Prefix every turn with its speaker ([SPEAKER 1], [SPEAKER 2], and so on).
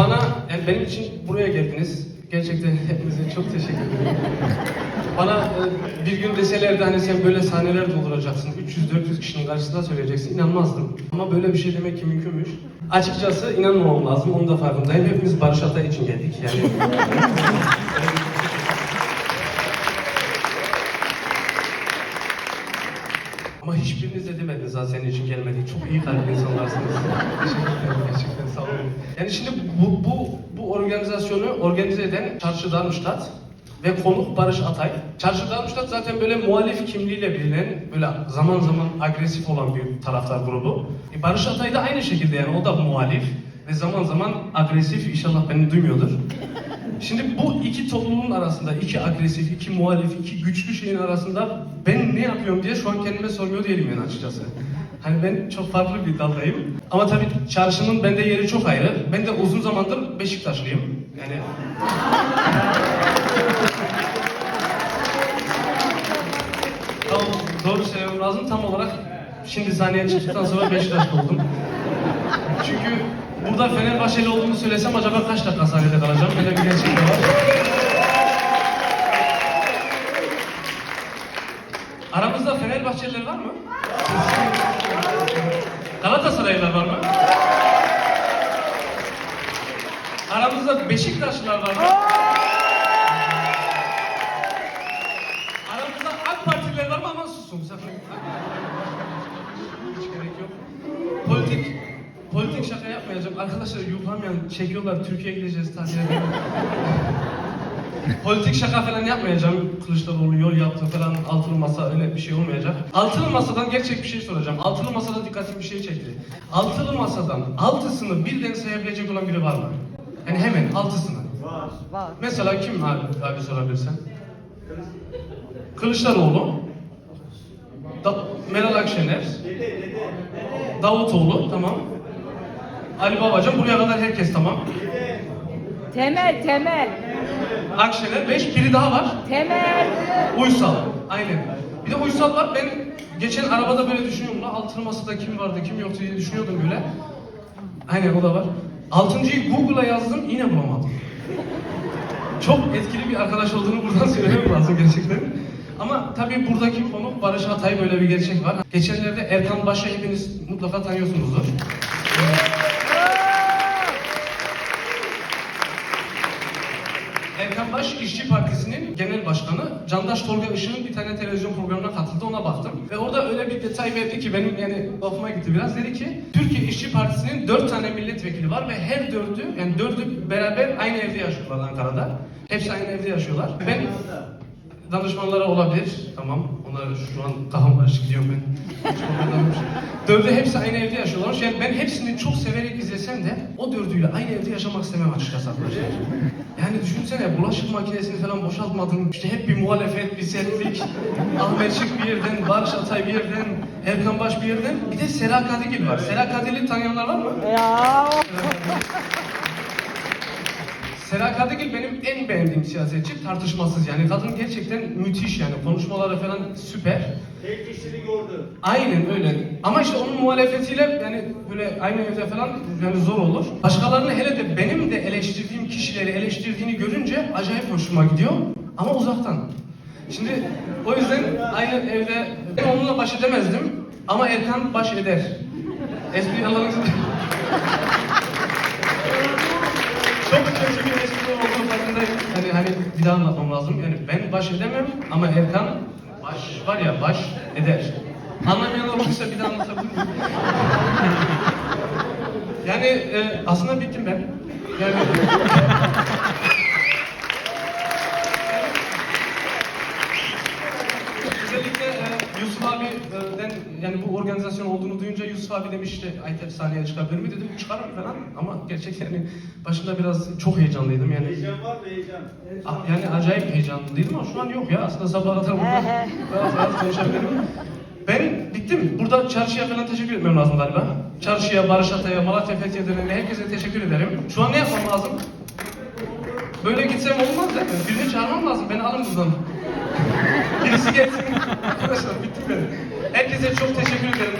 [SPEAKER 1] bana, yani benim için buraya geldiniz. Gerçekten hepinize çok teşekkür ederim. Bana e, bir gün deselerdi hani sen böyle sahneler dolduracaksın, 300-400 kişinin karşısında söyleyeceksin, inanmazdım. Ama böyle bir şey demek ki mümkünmüş. Açıkçası inanmamam lazım, onun da farkındayım. Hepimiz Barış Atay için geldik yani. Ama hiçbiriniz de demediniz ha senin için gelmedik. Çok iyi kalpli insanlarsınız. Teşekkür ederim gerçekten sağ olun. Yani şimdi bu, bu, bu organizasyonu organize eden Çarşı Darmstadt ve konuk Barış Atay. Çarşı Darmstadt zaten böyle muhalif kimliğiyle bilinen, böyle zaman zaman agresif olan bir taraftar grubu. E Barış Atay da aynı şekilde yani o da muhalif ve zaman zaman agresif inşallah beni duymuyordur. Şimdi bu iki topluluğun arasında, iki agresif, iki muhalif, iki güçlü şeyin arasında ben ne yapıyorum diye şu an kendime sormuyor değilim yani açıkçası. Hani ben çok farklı bir daldayım. Ama tabii çarşının bende yeri çok ayrı. Ben de uzun zamandır Beşiktaşlıyım. Yani Tam olarak şimdi sahneye çıktıktan sonra Beşiktaşlı oldum. Çünkü burada Fenerbahçeli olduğumu söylesem acaba kaç dakika sahnede kalacağım? Böyle bir gerçek de var. Aramızda Fenerbahçeliler var mı? Galatasaraylılar var mı? Aramızda Beşiktaşlılar var mı? Politik politik şaka yapmayacağım. Arkadaşlar yuhamayan çekiyorlar. Türkiye'ye gideceğiz tatile. politik şaka falan yapmayacağım. Kılıçdaroğlu yol yaptı falan. Altılı masa öyle bir şey olmayacak. Altılı masadan gerçek bir şey soracağım. Altılı masada dikkatimi bir şey çekti. Altılı masadan altısını birden sayabilecek olan biri var mı? Yani hemen altısını.
[SPEAKER 2] Var.
[SPEAKER 1] Mesela kim abi, abi sorabilirsen? Kılıçdaroğlu, da, Meral Akşener, Davutoğlu tamam. Ali Babacan buraya kadar herkes tamam.
[SPEAKER 2] Temel, temel.
[SPEAKER 1] Akşener 5 biri daha var.
[SPEAKER 2] Temel.
[SPEAKER 1] Uysal. Aynen. Bir de Uysal var. Ben geçen arabada böyle düşünüyorum. La altılı masada kim vardı, kim yoktu diye düşünüyordum böyle. Aynen o da var. Altıncıyı Google'a yazdım yine bulamadım. Çok etkili bir arkadaş olduğunu buradan söylemem lazım gerçekten. Ama tabii buradaki konu Barış Atay böyle bir gerçek var. Geçenlerde Erkan Baş'a hepiniz mutlaka tanıyorsunuzdur. Erkan Baş İşçi Partisi'nin genel başkanı Candaş Tolga Işık'ın bir tane televizyon programına katıldı ona baktım. Ve orada öyle bir detay verdi ki benim yani hoşuma gitti biraz. Dedi ki Türkiye İşçi Partisi'nin dört tane milletvekili var ve her dördü yani dördü beraber aynı evde yaşıyorlar Ankara'da. Hepsi aynı evde yaşıyorlar. Ben danışmanlara olabilir. Tamam. Onlar şu an kafam karışık gidiyorum ben. Şey. Dördü hepsi aynı evde yaşıyorlar. Yani ben hepsini çok severek izlesem de o dördüyle aynı evde yaşamak istemem açıkçası arkadaşlar. Yani düşünsene bulaşık makinesini falan boşaltmadın. İşte hep bir muhalefet, bir sertlik. Ahmet Şık bir yerden, Barış Atay bir yerden, Erkan Baş bir yerden. Bir de Sera Kadigil var. Sera Kadigil'i tanıyanlar var mı?
[SPEAKER 2] Ya.
[SPEAKER 1] Sera Kadıgil benim en beğendiğim siyasetçi tartışmasız yani kadın gerçekten müthiş yani konuşmaları falan süper.
[SPEAKER 3] Tek kişilik ordu.
[SPEAKER 1] Aynen öyle. Ama işte onun muhalefetiyle yani böyle aynı evde falan yani zor olur. Başkalarını hele de benim de eleştirdiğim kişileri eleştirdiğini görünce acayip hoşuma gidiyor ama uzaktan. Şimdi o yüzden aynı evde ben onunla baş edemezdim ama Erkan baş eder. Espri mı? Çok kötü bir espri olduğu farkındayım. Hani, hani bir daha anlatmam lazım. Yani ben baş edemem ama Erkan baş var ya baş eder. Anlamayan olursa bir daha anlatabilir yani e, aslında bittim ben. Yani Özellikle e, Yusuf abi'den yani bu organizasyon olduğunu duyunca Yusuf abi demiş işte Aytep sahneye çıkabilir mi dedim çıkarım falan ama gerçekten yani başında biraz çok heyecanlıydım yani.
[SPEAKER 3] Heyecan var mı heyecan?
[SPEAKER 1] Ah, Yani acayip heyecanlıydım ama şu an yok ya aslında sabaha kadar burada rahat rahat konuşabilirim. Ben bittim. Burada çarşıya falan teşekkür etmem lazım galiba. Çarşıya, Barış Atay'a, Malatya Fethiye dönemine herkese teşekkür ederim. Şu an ne yapmam lazım? Böyle gitsem olmaz değil mi? Birini çağırmam lazım. Beni alın buradan. Birisi gelsin. Arkadaşlar bittim ben. Herkese çok teşekkür ederim.